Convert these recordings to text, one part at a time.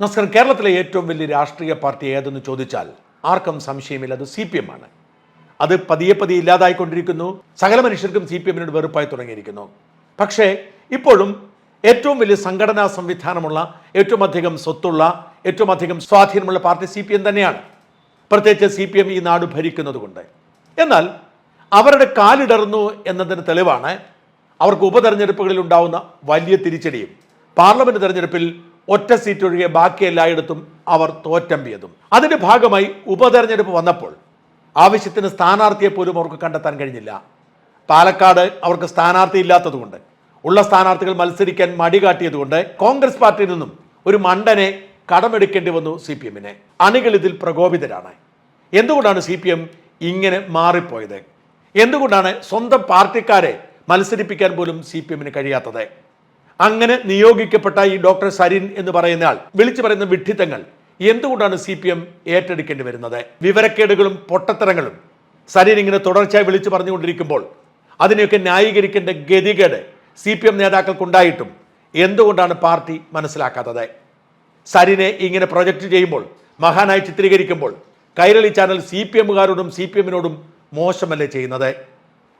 നമസ്കാരം. കേരളത്തിലെ ഏറ്റവും വലിയ രാഷ്ട്രീയ പാർട്ടി ഏതെന്ന് ചോദിച്ചാൽ ആർക്കും സംശയമില്ല. അത് സി പി എം ആണ്. അത് പതിയെ പതിയെ ഇല്ലാതായിക്കൊണ്ടിരിക്കുന്നു. സകല മനുഷ്യർക്കും സി പി എമ്മിനോട് വെറുപ്പായി തുടങ്ങിയിരിക്കുന്നു. പക്ഷേ ഇപ്പോഴും ഏറ്റവും വലിയ സംഘടനാ സംവിധാനമുള്ള ഏറ്റവും അധികം സ്വത്തുള്ള ഏറ്റവും അധികം സ്വാധീനമുള്ള പാർട്ടി സി പി എം തന്നെയാണ്. പ്രത്യേകിച്ച് സി പി എം ഈ നാട് ഭരിക്കുന്നതുകൊണ്ട്. എന്നാൽ അവരുടെ കാലിടർന്നു എന്നതിന് തെളിവാണ് അവർക്ക് ഉപതെരഞ്ഞെടുപ്പുകളിൽ ഉണ്ടാവുന്ന വലിയ തിരിച്ചടിയും. പാർലമെന്റ് തെരഞ്ഞെടുപ്പിൽ ഒറ്റ സീറ്റ് ഒഴികെ ബാക്കി എല്ലായിടത്തും അവർ തോറ്റമ്പിയതും. അതിന്റെ ഭാഗമായി ഉപതെരഞ്ഞെടുപ്പ് വന്നപ്പോൾ ആവശ്യത്തിന് സ്ഥാനാർത്ഥിയെ പോലും അവർക്ക് കണ്ടെത്താൻ കഴിഞ്ഞില്ല. പാലക്കാട് അവർക്ക് സ്ഥാനാർത്ഥി ഇല്ലാത്തതുകൊണ്ട് ഉള്ള സ്ഥാനാർത്ഥികൾ മത്സരിക്കാൻ മടി കാട്ടിയതുകൊണ്ട് കോൺഗ്രസ് പാർട്ടിയിൽ നിന്നും ഒരു മണ്ടനെ കടമെടുക്കേണ്ടി വന്നു സി പി എമ്മിനെ. അണികൾ ഇതിൽ പ്രകോപിതരാണ്. എന്തുകൊണ്ടാണ് സി പി എം ഇങ്ങനെ മാറിപ്പോയത്? എന്തുകൊണ്ടാണ് സ്വന്തം പാർട്ടിക്കാരെ മത്സരിപ്പിക്കാൻ പോലും സി പി എമ്മിന് കഴിയാത്തത്? അങ്ങനെ നിയോഗിക്കപ്പെട്ട ഈ ഡോക്ടർ സരിൻ എന്ന് പറയുന്ന ആൾ വിളിച്ചു പറയുന്ന വിഡ്ഢിത്തങ്ങൾ എന്തുകൊണ്ടാണ് സി പി എം ഏറ്റെടുക്കേണ്ടി വരുന്നത്? വിവരക്കേടുകളും പൊട്ടത്തരങ്ങളും. സരിൻ ഇങ്ങനെ തുടർച്ചയായി വിളിച്ചു പറഞ്ഞുകൊണ്ടിരിക്കുമ്പോൾ അതിനെയൊക്കെ ന്യായീകരിക്കേണ്ട ഗതികേട് സി പി എം നേതാക്കൾക്കുണ്ടായിട്ടും എന്തുകൊണ്ടാണ് പാർട്ടി മനസ്സിലാക്കാത്തത്? സരിനെ ഇങ്ങനെ പ്രൊജക്റ്റ് ചെയ്യുമ്പോൾ മഹാനായി ചിത്രീകരിക്കുമ്പോൾ കൈരളി ചാനൽ സി പി എമ്മുകാരോടും സി പി എമ്മിനോടും മോശമല്ലേ ചെയ്യുന്നത്?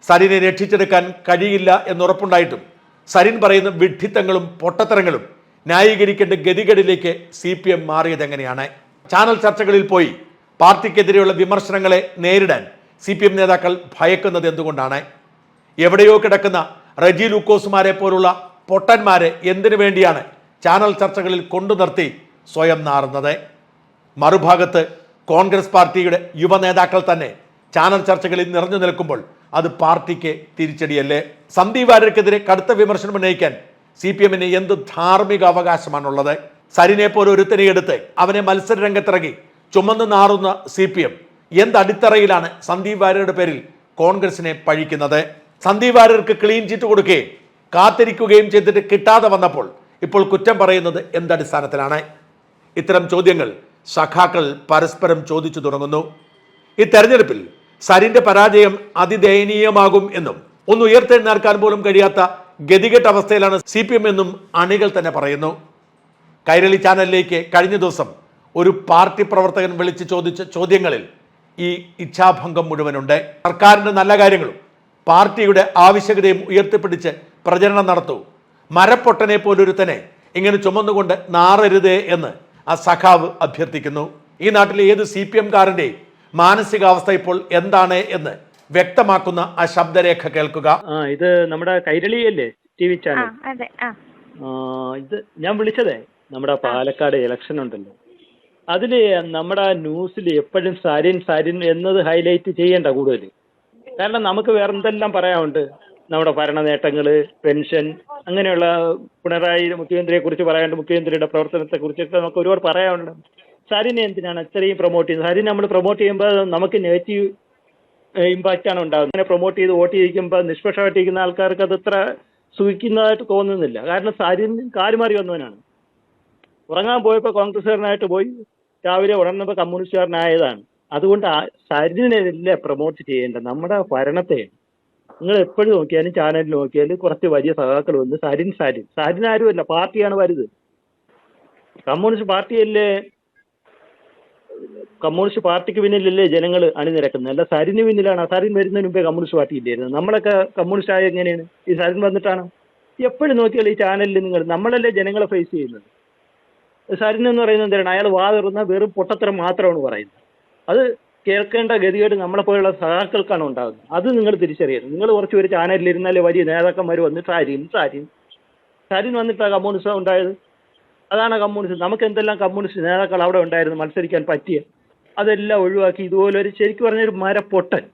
സരിനെ രക്ഷിച്ചെടുക്കാൻ കഴിയില്ല എന്നുറപ്പുണ്ടായിട്ടും സരിൻ പറയുന്ന വിഡ്ഢിത്തങ്ങളും പൊട്ടത്തരങ്ങളും ന്യായീകരിക്കേണ്ട ഗതികേടിലേക്ക് സി പി എം മാറിയത് എങ്ങനെയാണ്? ചാനൽ ചർച്ചകളിൽ പോയി പാർട്ടിക്കെതിരെയുള്ള വിമർശനങ്ങളെ നേരിടാൻ സി പി എം നേതാക്കൾ ഭയക്കുന്നത് എന്തുകൊണ്ടാണ്? എവിടെയോ കിടക്കുന്ന റജി ലൂക്കോസുമാരെ പോലുള്ള പൊട്ടന്മാരെ എന്തിനു വേണ്ടിയാണ് ചാനൽ ചർച്ചകളിൽ കൊണ്ടു നിർത്തി സ്വയം നാറുന്നത്? മറുഭാഗത്ത് കോൺഗ്രസ് പാർട്ടിയുടെ യുവ നേതാക്കൾ തന്നെ ചാനൽ ചർച്ചകളിൽ നിറഞ്ഞു നിൽക്കുമ്പോൾ അത് പാർട്ടിക്ക് തിരിച്ചടിയല്ലേ? സന്ദീപ് കടുത്ത വിമർശനം ഉന്നയിക്കാൻ സി പി എമ്മിന് എന്ത് ധാർമ്മിക അവകാശമാണുള്ളത്? സരിനെ പോലെ ഒരുത്തനെ എടുത്ത് അവനെ മത്സര രംഗത്തിറങ്ങി ചുമന്ന് നാറുന്ന സി പി എം എന്ത് അടിത്തറയിലാണ് സന്ദീപ് വാര്യരുടെ പേരിൽ കോൺഗ്രസിനെ പഴിക്കുന്നത്? സന്ദീപ് വാര്യർക്ക് ക്ലീൻ ചിറ്റ് കൊടുക്കുകയും കാത്തിരിക്കുകയും ചെയ്തിട്ട് കിട്ടാതെ വന്നപ്പോൾ ഇപ്പോൾ കുറ്റം പറയുന്നത് എന്തടിസ്ഥാനത്തിലാണ് ഇത്തരം ചോദ്യങ്ങൾ സഖാക്കൾ പരസ്പരം ചോദിച്ചു തുടങ്ങുന്നു. ഈ തെരഞ്ഞെടുപ്പിൽ സരിന്റെ പരാജയം അതിദയനീയമാകും എന്നും ഒന്ന് ഉയർത്തെഴുന്നേൽക്കാൻ പോലും കഴിയാത്ത ഗതികെട്ട അവസ്ഥയിലാണ് സി പി എം എന്നും അണികൾ തന്നെ പറയുന്നു. കൈരളി ചാനലിലേക്ക് കഴിഞ്ഞ ദിവസം ഒരു പാർട്ടി പ്രവർത്തകൻ വിളിച്ച് ചോദിച്ച ചോദ്യങ്ങളിൽ ഈ ഇച്ഛാഭംഗം മുഴുവനുണ്ട്. സർക്കാരിന്റെ നല്ല കാര്യങ്ങളും പാർട്ടിയുടെ ആവശ്യകതയും ഉയർത്തിപ്പിടിച്ച് പ്രചരണം നടത്തൂ. മരപ്പൊട്ടനെ പോലൊരുത്തനെ ഇങ്ങനെ ചുമന്നുകൊണ്ട് നാറരുതേ എന്ന് ആ സഖാവ് അഭ്യർത്ഥിക്കുന്നു. ഈ നാട്ടിലെ ഏത് സി പി എംകാരന്റെയും മാനസികാവസ്ഥ ഇപ്പോൾ എന്താണ് എന്ന് വ്യക്തമാക്കുന്ന ആ ശബ്ദരേഖ കേൾക്കുക. ആ ഇത് നമ്മുടെ കൈരളിയല്ലേ ടി വി ചാനൽ? അതെ ആ. ആ, ഇത് ഞാൻ വിളിച്ചതേ നമ്മുടെ പാലക്കാട് ഇലക്ഷൻ ഉണ്ടല്ലോ. അതിൽ നമ്മുടെ ന്യൂസിൽ എപ്പോഴും സാരിൻ സാരിൻ എന്നത് ഹൈലൈറ്റ് ചെയ്യേണ്ട കൂടുതൽ കാരണം നമുക്ക് വേറെ എന്തെല്ലാം പറയാനുണ്ട്? നമ്മുടെ ഭരണ നേട്ടങ്ങൾ പെൻഷൻ അങ്ങനെയുള്ള പിണറായി മുഖ്യമന്ത്രിയെ കുറിച്ച് പറയാനുണ്ട് മുഖ്യമന്ത്രിയുടെ പ്രവർത്തനത്തെ കുറിച്ചൊക്കെ നമുക്ക് ഒരുപാട് പറയാനുണ്ട്. സാരിനെ എന്തിനാണ് ഇത്രയും പ്രൊമോട്ട് ചെയ്യുന്നത്? സാരിനെ നമ്മൾ പ്രൊമോട്ട് ചെയ്യുമ്പോൾ നമുക്ക് നെഗറ്റീവ് ഇമ്പാക്റ്റ് ആണ് ഉണ്ടാകുന്നത് അങ്ങനെ പ്രൊമോട്ട് ചെയ്ത് വോട്ട് ചെയ്യിക്കുമ്പോൾ നിഷ്പക്ഷമായിട്ടിരിക്കുന്ന ആൾക്കാർക്ക് അത് അത്ര സുഖിക്കുന്നതായിട്ട് തോന്നുന്നില്ല. കാരണം സാരിൻ കാലുമാറി വന്നവനാണ്. ഉറങ്ങാൻ പോയപ്പോൾ കോൺഗ്രസ്സുകാരനായിട്ട് പോയി. രാവിലെ ഉണർന്നപ്പോൾ കമ്മ്യൂണിസ്റ്റുകാരനായതാണ്. അതുകൊണ്ട് ആ സരിനല്ല പ്രൊമോട്ട് ചെയ്യേണ്ടത്? നമ്മുടെ ഭരണത്തെ നിങ്ങൾ എപ്പോഴും നോക്കിയാലും ചാനലിൽ നോക്കിയാലും കുറച്ച് വലിയ സഖാക്കൾ വന്ന് സരിൻ സരിൻ സരിൻ ആരുമല്ല പാർട്ടിയാണ് വരുത് കമ്മ്യൂണിസ്റ്റ് പാർട്ടിയല്ലേ കമ്മ്യൂണിസ്റ്റ് പാർട്ടിക്ക് പിന്നിലല്ലേ ജനങ്ങൾ അണിനിരക്കുന്നത്? അല്ല സരിന് പിന്നിലാണ്. സരിൻ വരുന്നതിന് മുമ്പേ കമ്മ്യൂണിസ്റ്റ് പാർട്ടി ഇല്ലായിരുന്നു. നമ്മളൊക്കെ കമ്മ്യൂണിസ്റ്റ് ആയ എങ്ങനെയാണ്? ഈ സരിൻ വന്നിട്ടാണ്? എപ്പോഴും നോക്കിയാൽ ഈ ചാനലിൽ നിങ്ങൾ നമ്മളല്ലേ ജനങ്ങളെ ഫേസ് ചെയ്യുന്നത്? സരിൻ എന്ന് പറയുന്നത് എന്താണ് അയാൾ വാ തുറന്ന വെറും പൊട്ടത്തരം മാത്രമാണ് പറയുന്നത്. അത് കേൾക്കേണ്ട ഗതികേട് നമ്മളെ പോലുള്ള സഹാക്കൾക്കാണ് ഉണ്ടാകുന്നത്. അത് നിങ്ങൾ തിരിച്ചറിയണം നിങ്ങൾ കുറച്ച് പേര് ചാനലിൽ ഇരുന്നാലേ വലിയ നേതാക്കന്മാർ വന്ന് സാരിയും സാരിയും സാരിൻ വന്നിട്ടാണ് കമ്മ്യൂണിസം ഉണ്ടായത്? അതാണ് കമ്മ്യൂണിസ്റ്റ് നമുക്ക് എന്തെല്ലാം കമ്മ്യൂണിസ്റ്റ് നേതാക്കൾ അവിടെ ഉണ്ടായിരുന്നു മത്സരിക്കാൻ പറ്റിയ? അതെല്ലാം ഒഴിവാക്കി. ഇതുപോലെ ഒരു ശരിക്കും പറഞ്ഞൊരു മരപ്പൊട്ടൻ.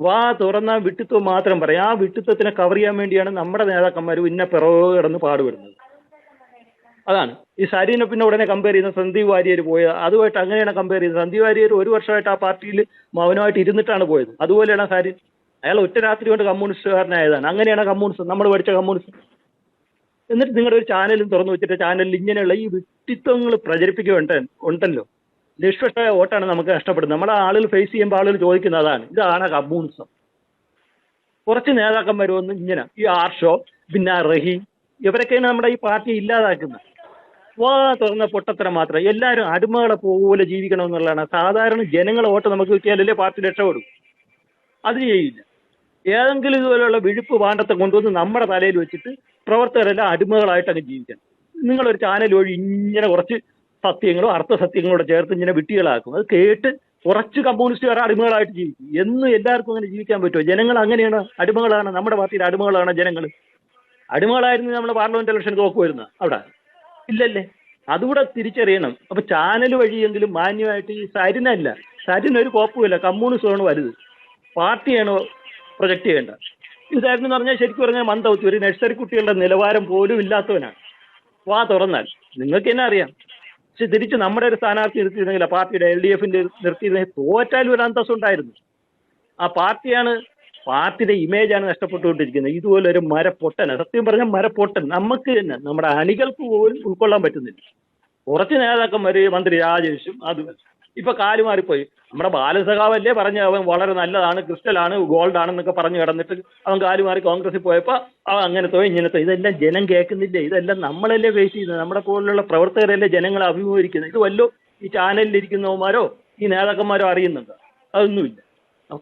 വാ തുറന്ന വിട്ടിത്വം മാത്രം പറയും. ആ വിട്ടിത്വത്തിനെ കവർ ചെയ്യാൻ വേണ്ടിയാണ് നമ്മുടെ നേതാക്കന്മാർ ഇന്ന പിറവ് കിടന്ന് പാടുപെടുന്നത്. അതാണ്. ഈ സരീനെ പിന്നെ ഉടനെ കമ്പയർ ചെയ്യുന്ന സന്ദീപ് വാര്യർ പോയത് അതുമായിട്ട് അങ്ങനെയാണ് കമ്പയർ ചെയ്യുന്നത്. സന്ദീപ് വാര്യർ ഒരു വർഷമായിട്ട് ആ പാർട്ടിയിൽ മൗനമായിട്ട് ഇരുന്നിട്ടാണ് പോയത്. അതുപോലെയാണ് സരീൻ. അയാൾ ഒറ്റ രാത്രി കൊണ്ട് കമ്മ്യൂണിസ്റ്റുകാരനായതാണ്. അങ്ങനെയാണ് കമ്മ്യൂണിസ്റ്റ് നമ്മൾ പഠിച്ച കമ്മ്യൂണിസ്റ്റ് എന്നിട്ട് നിങ്ങളുടെ ഒരു ചാനലും തുറന്നു വെച്ചിട്ട് ചാനലിൽ ഇങ്ങനെയുള്ള ഈ വ്യക്തിത്വങ്ങൾ പ്രചരിപ്പിക്കുന്നുണ്ട് ഉണ്ടല്ലോ. നിഷ്പക്ഷമായ വോട്ടാണ് നമുക്ക് നഷ്ടപ്പെടുന്നത്. നമ്മളെ ആളുകൾ ഫേസ് ചെയ്യുമ്പോൾ ആളുകൾ ചോദിക്കുന്ന അതാണ്. ഇതാണ് കമ്മ്യൂണിസം. കുറച്ച് നേതാക്കന്മാർ വന്ന് ഇങ്ങനെ ഈ ആർഷോ പിന്നെ റഹീം ഇവരൊക്കെയാണ് നമ്മുടെ ഈ പാർട്ടി ഇല്ലാതാക്കുന്നത്. വാ തുറന്ന പൊട്ടത്തരം മാത്രം. എല്ലാവരും അടിമകളെ പോലെ ജീവിക്കണം എന്നുള്ളതാണ് സാധാരണ ജനങ്ങളെ വോട്ട് നമുക്ക് കിട്ടിയാലല്ലേ പാർട്ടി രക്ഷപ്പെടും. അത് ചെയ്യില്ല. ഏതെങ്കിലും ഇതുപോലെയുള്ള വിഴുപ്പ് പാണ്ഡത്തെ കൊണ്ടുവന്ന് നമ്മുടെ തലയിൽ വെച്ചിട്ട് പ്രവർത്തകരെല്ലാം അടിമകളായിട്ട് അങ്ങ് ജീവിക്കണം. നിങ്ങളൊരു ചാനൽ വഴി ഇങ്ങനെ കുറച്ച് സത്യങ്ങളും കൂടെ ചേർത്ത് ഇങ്ങനെ വിട്ടികളാക്കും. അത് കേട്ട് കുറച്ച് കമ്മ്യൂണിസ്റ്റുകാർ അടിമകളായിട്ട് ജീവിക്കും. എന്ന് എല്ലാവർക്കും അങ്ങനെ ജീവിക്കാൻ പറ്റുമോ? ജനങ്ങൾ അങ്ങനെയാണ്. അടിമകളാണ്. നമ്മുടെ പാർട്ടിയുടെ അടിമകളാണ് ജനങ്ങൾ. അടിമകളായിരുന്നു നമ്മൾ പാർലമെന്റ് ഇലക്ഷൻ തോക്കുമായിരുന്നു അവിടെ. ഇല്ലല്ലേ? അതുകൂടെ തിരിച്ചറിയണം. അപ്പൊ ചാനൽ വഴിയെങ്കിലും മാന്യമായിട്ട് ഈ സരിനല്ല. സരിനൊരു ഒരു കുഴപ്പമില്ല കമ്മ്യൂണിസമാണ് വലുത്. പാർട്ടിയാണ് പ്രൊജക്ട് ചെയ്യേണ്ട. ഇതായിരുന്നു എന്ന് പറഞ്ഞാൽ ശരിക്കും പറഞ്ഞാൽ മന്ദവത്തി ഒരു നഴ്സറി കുട്ടികളുടെ നിലവാരം പോലും ഇല്ലാത്തവനാണ്. വാ തുറന്നാൽ. നിങ്ങൾക്ക് തന്നെ അറിയാം. പക്ഷെ തിരിച്ച് നമ്മുടെ ഒരു സ്ഥാനാർത്ഥി നിർത്തിയിരുന്നെങ്കിൽ പാർട്ടിയുടെ എൽ ഡി എഫിന്റെ നിർത്തിയിരുന്നെങ്കിൽ തോറ്റാലും ഒരു അന്തസ്സം ഉണ്ടായിരുന്നു. ആ പാർട്ടിയാണ് പാർട്ടിയുടെ ഇമേജാണ് നഷ്ടപ്പെട്ടുകൊണ്ടിരിക്കുന്നത്. ഇതുപോലെ ഒരു മരപ്പൊട്ടന സത്യം പറഞ്ഞാൽ മരപ്പൊട്ടൻ. നമുക്ക് തന്നെ നമ്മുടെ അണികൾക്ക് പോലും ഉൾക്കൊള്ളാൻ പറ്റുന്നില്ല. കുറച്ച് നേതാക്കന്മാര് മന്ത്രി രാജേഷും അത് ഇപ്പൊ കാൽ മാറിപ്പോയി. നമ്മുടെ ബാലസഖാവല്ലേ പറഞ്ഞ അവൻ വളരെ നല്ലതാണ് ക്രിസ്റ്റലാണ് ഗോൾഡ് ആണെന്നൊക്കെ പറഞ്ഞു കിടന്നിട്ട് അവൻ കാൽ മാറി കോൺഗ്രസിൽ പോയപ്പോ അവൻ അങ്ങനത്തെ ഇങ്ങനത്തെ ഇതെല്ലാം ജനം കേൾക്കുന്നില്ലേ. ഇതെല്ലാം നമ്മളല്ലേ ഫേസ് ചെയ്യുന്നത്? നമ്മുടെ പോലുള്ള പ്രവർത്തകരല്ലേ ജനങ്ങളെ അഭിമുഖീകരിക്കുന്നത്? ഇത് വല്ലോ ഈ ചാനലിൽ ഇരിക്കുന്നവന്മാരോ ഈ നേതാക്കന്മാരോ അറിയുന്നുണ്ട്. അതൊന്നുമില്ല.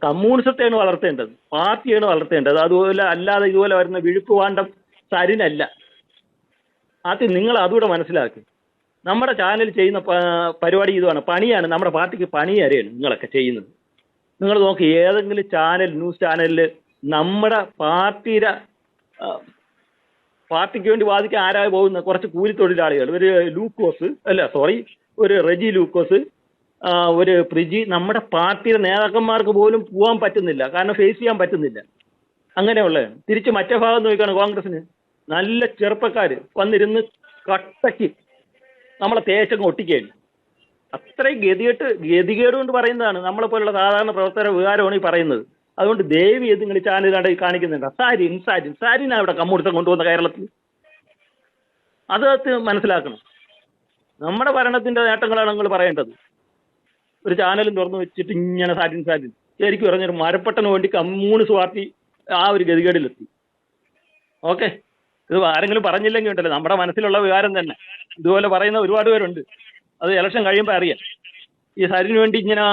കമ്മ്യൂണിസത്തെയാണ് വളർത്തേണ്ടത്. പാർട്ടിയാണ് വളർത്തേണ്ടത്. അതുപോലെ അല്ലാതെ ഇതുപോലെ വരുന്ന വിഴുപ്പ് വാണ്ടം സരിനല്ല. ആദ്യം നിങ്ങൾ അതുകൂടെ മനസ്സിലാക്കി. നമ്മുടെ ചാനൽ ചെയ്യുന്ന പരിപാടി ഇതുമാണ് പണിയാണ്. നമ്മുടെ പാർട്ടിക്ക് പണി അറിയാണ് നിങ്ങളൊക്കെ ചെയ്യുന്നത്. നിങ്ങൾ നോക്കി ഏതെങ്കിലും ചാനൽ ന്യൂസ് ചാനലിൽ നമ്മുടെ പാർട്ടിയുടെ പാർട്ടിക്ക് വേണ്ടി വാദിക്കാൻ ആരായി പോകുന്ന കുറച്ച് കൂലിത്തൊഴിലാളികൾ ഒരു ലൂക്കോസ് അല്ല സോറി ഒരു റെജി ലൂക്കോസ് ഒരു പ്രിജി നമ്മുടെ പാർട്ടിയുടെ നേതാക്കന്മാർക്ക് പോലും പോകാൻ പറ്റുന്നില്ല. കാരണം ഫേസ് ചെയ്യാൻ പറ്റുന്നില്ല. അങ്ങനെയുള്ളതാണ്. തിരിച്ച് മറ്റേ ഭാഗം നോക്കുകയാണ് കോൺഗ്രസിന് നല്ല ചെറുപ്പക്കാർ വന്നിരുന്ന് കട്ടയ്ക്ക് നമ്മളെ തേച്ചങ്ങ് ഒട്ടിക്കുകയാണ് അത്രയും ഗതികെട്ട് ഗതികേട് കൊണ്ട് പറയുന്നതാണ് നമ്മളെ പോലുള്ള സാധാരണ പ്രവർത്തന വികാരമാണ് ഈ പറയുന്നത്. അതുകൊണ്ട് ദേവി ഇത് നിങ്ങൾ ചാനലാണ്ട് കാണിക്കുന്നുണ്ട്. സാരി സാരി സാരിനാണ് ഇവിടെ കമ്മ്യൂണിസം കൊണ്ടുവന്ന കേരളത്തിൽ. അത് മനസ്സിലാക്കണം. നമ്മുടെ ഭരണത്തിന്റെ നേട്ടങ്ങളാണ് നിങ്ങൾ പറയേണ്ടത്. ഒരു ചാനലും തുറന്നു വെച്ചിട്ട് ഇങ്ങനെ സാരിൻ സാരിൻ ശരിക്കും പറഞ്ഞൊരു മരപ്പെട്ടന് വേണ്ടി കമ്മ്യൂണിസ്റ്റ് പാർട്ടി ആ ഒരു ഗതികേടിലെത്തി. ഓക്കെ? ഇത് ആരെങ്കിലും പറഞ്ഞില്ലെങ്കിൽ ഉണ്ടല്ലോ. നമ്മുടെ മനസ്സിലുള്ള വികാരം തന്നെ. ഇതുപോലെ പറയുന്ന ഒരുപാട് പേരുണ്ട്. അത് ഇലക്ഷൻ കഴിയുമ്പോൾ അറിയാം. ഈ സരിന് വേണ്ടി ഇങ്ങനെ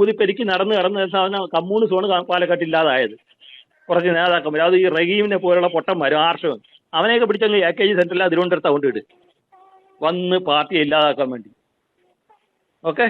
ഊതിപ്പെരുക്കി നടന്ന് കടന്ന് സാധനം കമ്മ്യൂണിസമാണ് സോണ് പാലക്കാട്ട് ഇല്ലാതായത്. കുറച്ച് നേതാക്കന്മാർ അത് ഈ റഹീമിനെ പോലുള്ള പൊട്ടന്മാരും ആർഷവും അവനെയൊക്കെ പിടിച്ചങ്ങ് എ കെ ജി സെന്ററിൽ തിരുവനന്തപുരത്ത് കൊണ്ടിട്ട് വന്ന് പാർട്ടിയെ ഇല്ലാതാക്കാൻ വേണ്ടി. ഓക്കെ?